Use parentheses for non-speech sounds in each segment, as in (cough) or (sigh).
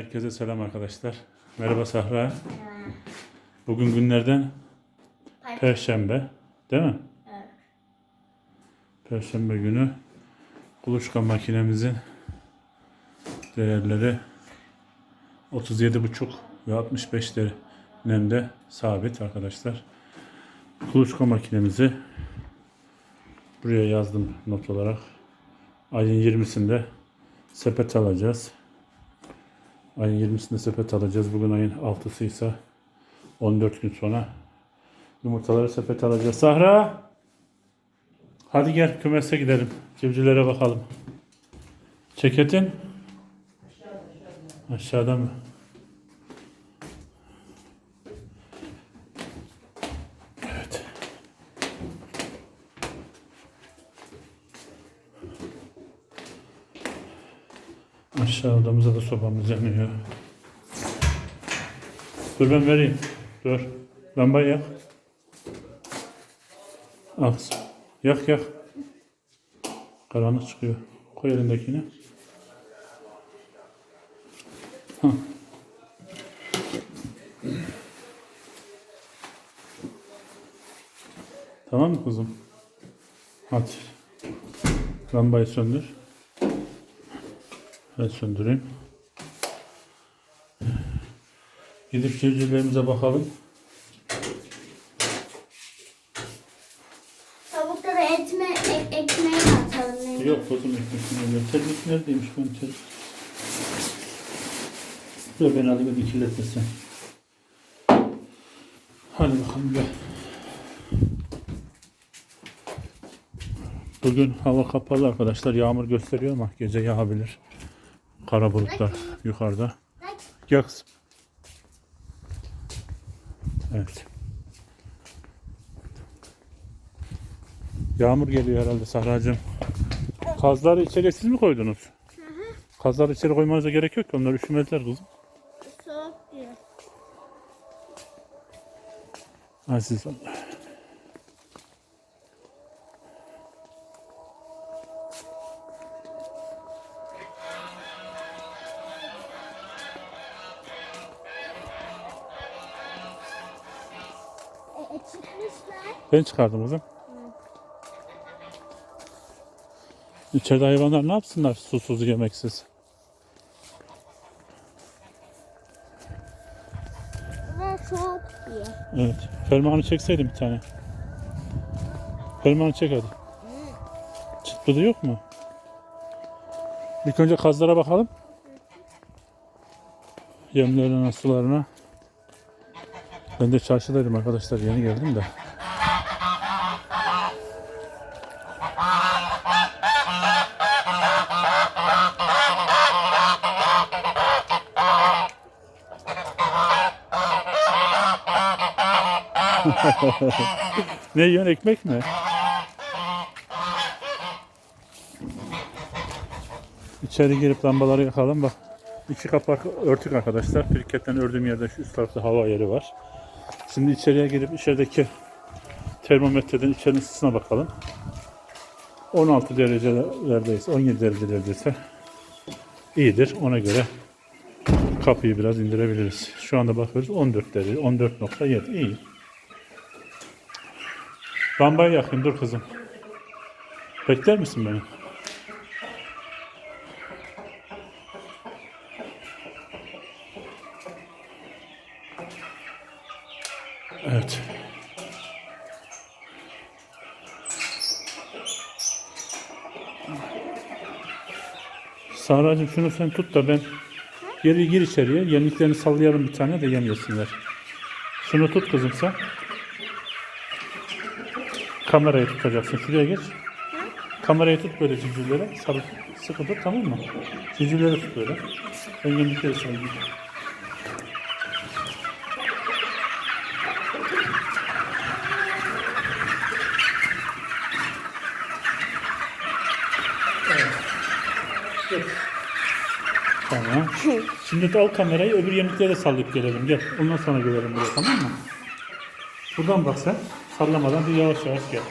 Herkese selam arkadaşlar. Merhaba Sahra. Bugün günlerden Perşembe. Değil mi? Evet. Perşembe günü kuluçka makinemizin değerleri 37,5 ve 65 nemde sabit arkadaşlar. Kuluçka makinemizi buraya yazdım not olarak. Ayın 20'sinde sepet alacağız. Ayın 20'sinde sepet alacağız. Bugün ayın 6'sı ise 14 gün sonra yumurtaları sepet alacağız. Sahra! Hadi gel kümese gidelim. Civcivlere bakalım. Ceketin? Aşağıda mı? Evet. Aşağı odamıza da sobamız yanıyor. Dur ben vereyim. Dur. Lambayı yak. Al. Yak yak. Karanlık çıkıyor. Koy elindekini. Hah. Tamam mı kızım? Hadi. Lambayı söndür. Ben söndüreyim. Gidip civcivlerimize bakalım. Tavuklara etme, ek, ekmeği atalım. Yok kuzum ekmek nerede? Terlik neredeymiş ben terlik? Dur ben alayım bir kirletmesin. Hadi bakalım gel. Bugün hava kapalı arkadaşlar. Yağmur gösteriyor ama gece yağabilir. Kara bulutlar yukarıda. Gel kızım. Evet. Yağmur geliyor herhalde Sahra'cığım. Kazları içeri siz mi koydunuz? Kazları içeri koymanıza gerek yok ki onlar üşümezler kızım. Soğuk diyor. Aziz Allah. Ben çıkardım kızım. İçeride hayvanlar ne yapsınlar susuz yemeksiz? Ve soğuk diyor. Evet. Fermanı çekseydim bir tane. Fermanı çek hadi. Çıtladı yok mu? İlk önce kazlara bakalım. Yemlerine, sularına. Ben de çarşıdaydım arkadaşlar. Yeni geldim de. (laughs) Ne yiyorsun ekmek mi? İçeri girip lambaları yakalım bak. İki kapak örtük arkadaşlar. Pirketten ördüğüm yerde şu üst tarafta hava yeri var. Şimdi içeriye girip içerideki termometreden içerinin ısısına bakalım. 16 derecelerdeyiz. 17 derecelerdeyse iyidir. Ona göre kapıyı biraz indirebiliriz. Şu anda bakıyoruz 14 derece. 14.7 iyi. Lambayı yakayım dur kızım. Bekler misin beni? Sahra'cığım şunu sen tut da ben geri gir içeriye. Yemliklerini sallayalım bir tane de yem yesinler. Şunu tut kızım sen. Kamerayı tutacaksın. Şuraya geç. Kamerayı tut böyle civcivlere. Sarı, sıkı tut tamam mı? Civcivlere tut böyle. Ben yemlikleri sayayım. Tamam. Şimdi de al kamerayı öbür yemliklere sallayıp gelelim. Gel. Ondan sonra gelelim buraya tamam mı? Buradan bak sen. Sallamadan bir yavaş yavaş gel.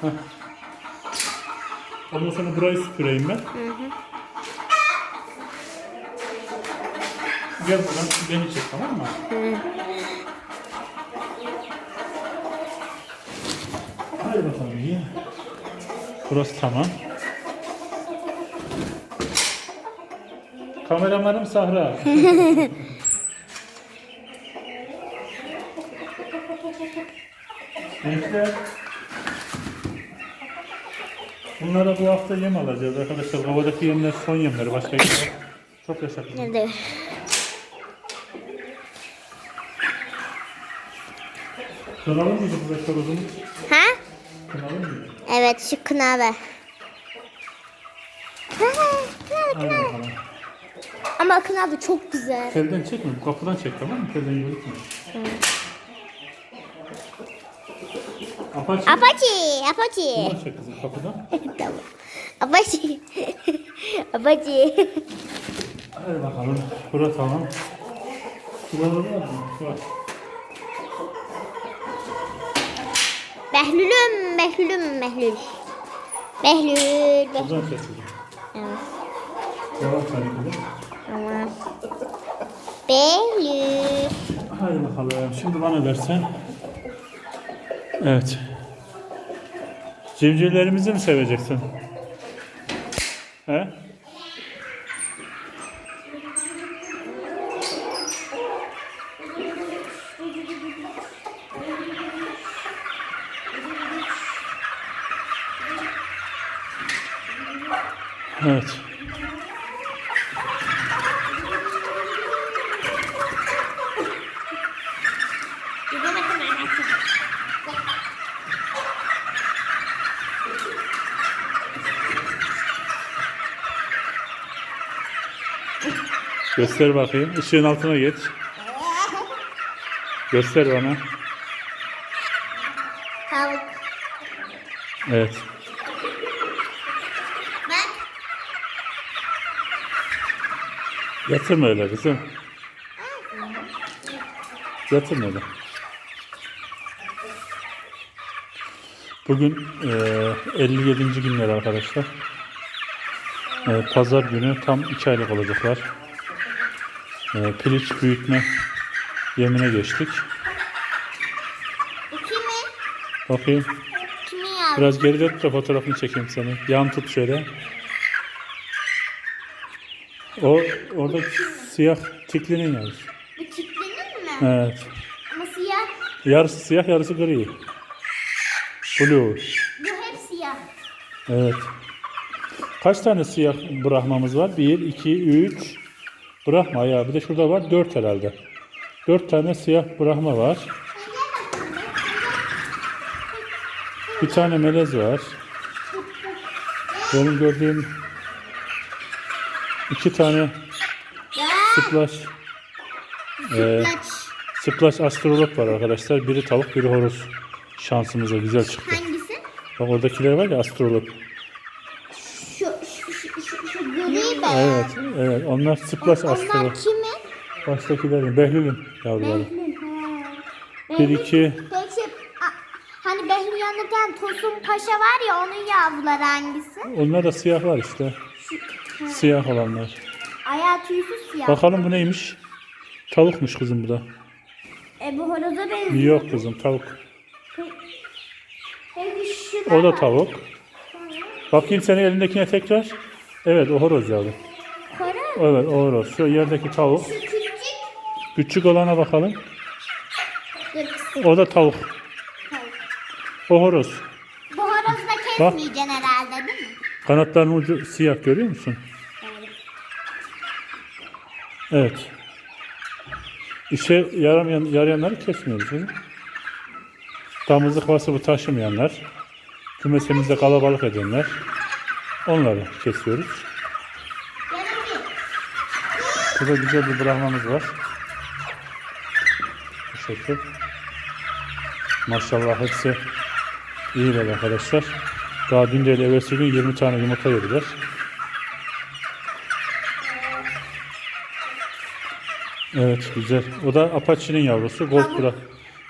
Heh. Ondan sonra burayı süpüreyim ben. Gel buradan beni çek tamam mı? Hadi bakalım iyi. Burası tamam. Kameramanım Sahra. (laughs) Gençler. Bunlara bu hafta yem alacağız arkadaşlar. Havadaki yemler son yemleri. Başka yem yok. Çok yaşatlı. Nerede? Kınalı mıydı bu beşer uzun? Ha? Kınalı mıydı? Evet şu kınave. Hadi bakalım. Ama kınave çok güzel. Telden çekme. Bu kapıdan çek tamam mı? Telden gözükme. Apache. Apache, Apache. Buradan çek kızım kapıdan. tamam. Apache. (laughs) Apache. Hadi bakalım. Bura tamam. Şuraları var mı? Var. Behlülüm, Behlülüm, Behlül. Behlül, Behlül. Buradan çek kızım. Evet. Devam kızım. Tamam. (laughs) Behlül. Hadi bakalım. Şimdi bana versen. Evet. Civcivlerimizi mi seveceksin? He? Evet. Göster bakayım. Işığın altına geç. Göster bana. Tavuk. Evet. Bak. Yatırma öyle kızım. Yatırma öyle. Bugün eee 57. günler arkadaşlar. Eee, Pazar günü tam 2 aylık olacaklar. Eee, piliç büyütme yemine geçtik. Kimi? Bakayım. Yavrum? Biraz geride tut da fotoğrafını çekeyim seni. Yan tut şöyle. O orada siyah tiklinin yavrusu. Bu çiftliğinin mi? Evet. Ama siyah. Yarısı siyah, yarısı gri. Blue. Bu hep siyah. Evet. Kaç tane siyah Brahmamız var? 1, 2, 3. Brahma ya. Bir de şurada var. 4 herhalde. 4 tane siyah Brahma var. Bir tane melez var. Benim gördüğüm iki tane splash, e, splash astrolog var arkadaşlar. Biri tavuk, biri horoz. Şansımıza güzel çıktı. Hangisi? Bak oradakiler var ya astrolog. Şu, şu, şu, şu, şu gri be. Evet, evet. Onlar splash Onlar astrolog. kimi? Baştakilerin Behlül'ün yavruları. Behlül. Bir Behlül- iki Peki a- hani Behlül yanırken Tosun Paşa var ya onun yavruları hangisi? onlar da siyah var işte. Siyah olanlar. Ayağı tüysüz siyah. Bakalım bu neymiş? Tavukmuş kızım bu da. E bu horoza benziyor. Yok kızım tavuk. Peki O da tavuk. Bakayım senin elindekine tekrar. Evet o horoz yavrum. Evet o horoz. Şu yerdeki tavuk. Küçük. Olana bakalım. O da tavuk. O horoz. Bu horozu da Bak. kesmeyeceksin herhalde değil mi? Kanatlarının ucu siyah görüyor musun? Evet. İşe yaramayan, yarayanları kesmiyoruz. Değil mi? Damızlık vasıfı taşımayanlar, kümesemizde kalabalık edenler, onları kesiyoruz. Burada güzel bir brahmamız var. Bu şekil. Maşallah hepsi iyiler arkadaşlar. Daha dün değil evvelsi gün 20 tane yumurta yediler. Evet güzel. O da Apache'nin yavrusu. Gold, bra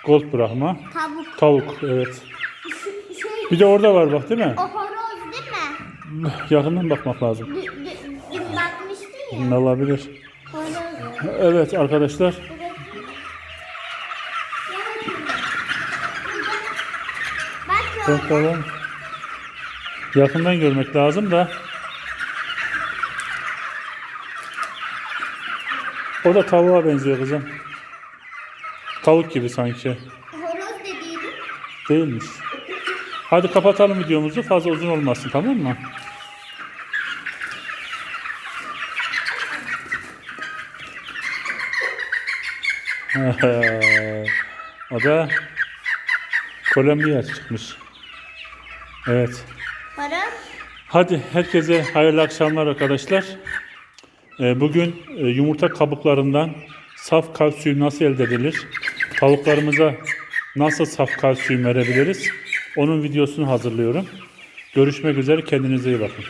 Gold Brahma. Tavuk. Tavuk evet. Şu, şey, Bir de orada var bak değil mi? o horoz değil mi? Yakından bakmak lazım. Dün, dün bakmıştın ya. Olabilir? Evet arkadaşlar. Bak Bakalım. Yakından görmek lazım da. O da tavuğa benziyor kızım. Tavuk gibi sanki. horoz dediydim. Değilmiş. Hadi kapatalım videomuzu. Fazla uzun olmasın tamam mı? (laughs) o da Kolombiya çıkmış. Evet. Horoz. Hadi herkese hayırlı akşamlar arkadaşlar. Ee, Bugün e, yumurta kabuklarından saf kalsiyum nasıl elde edilir? Tavuklarımıza nasıl saf kalsiyum verebiliriz? Onun videosunu hazırlıyorum. Görüşmek üzere kendinize iyi bakın.